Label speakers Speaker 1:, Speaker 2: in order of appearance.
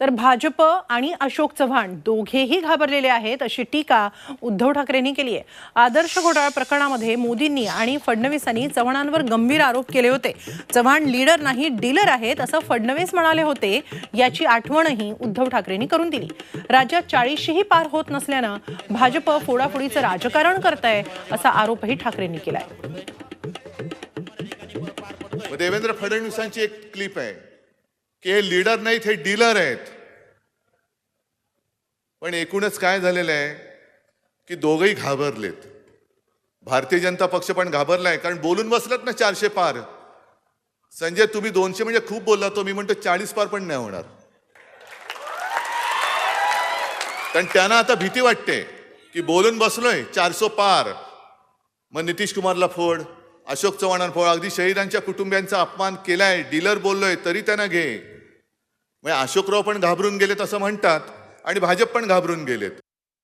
Speaker 1: तर भाजप आणि अशोक चव्हाण दोघेही घाबरलेले आहेत अशी टीका उद्धव ठाकरेंनी केली आहे. आदर्श घोटाळा प्रकरणामध्ये मोदींनी आणि फडणवीसांनी चव्हाणांवर गंभीर आरोप केले होते. चव्हाण लीडर नाही डीलर आहेत असं फडणवीस म्हणाले होते. याची आठवणही उद्धव ठाकरेंनी करून दिली. राज्यात चाळीसशीही पार होत नसल्यानं भाजप फोडाफोडीचं राजकारण करत आहे असा आरोपही ठाकरेंनी केलाय.
Speaker 2: देवेंद्र फडणवीसांची एक क्लिप आहे. की हे लीडर नाहीत हे डीलर आहेत. पण एकूणच काय झालेलं आहे की दोघही घाबरलेत. भारतीय जनता पक्ष पण घाबरलाय कारण बोलून बसलात ना चारशे पार. संजय तुम्ही दोनशे म्हणजे खूप बोलला तो मी म्हणतो चाळीस पार पण नाही होणार. कारण त्यांना आता भीती वाटते की बोलून बसलोय चारसो पार. मग नितीश कुमारला फोड. अशोक चव्हाणांना फोड अगदी शहीदांच्या कुटुंबियांचा अपमान केलाय डीलर बोललोय तरी त्यांना घे. म्हणजे अशोकराव पण घाबरून गेलेत असं म्हणतात आणि भाजप पण घाबरून गेलेत.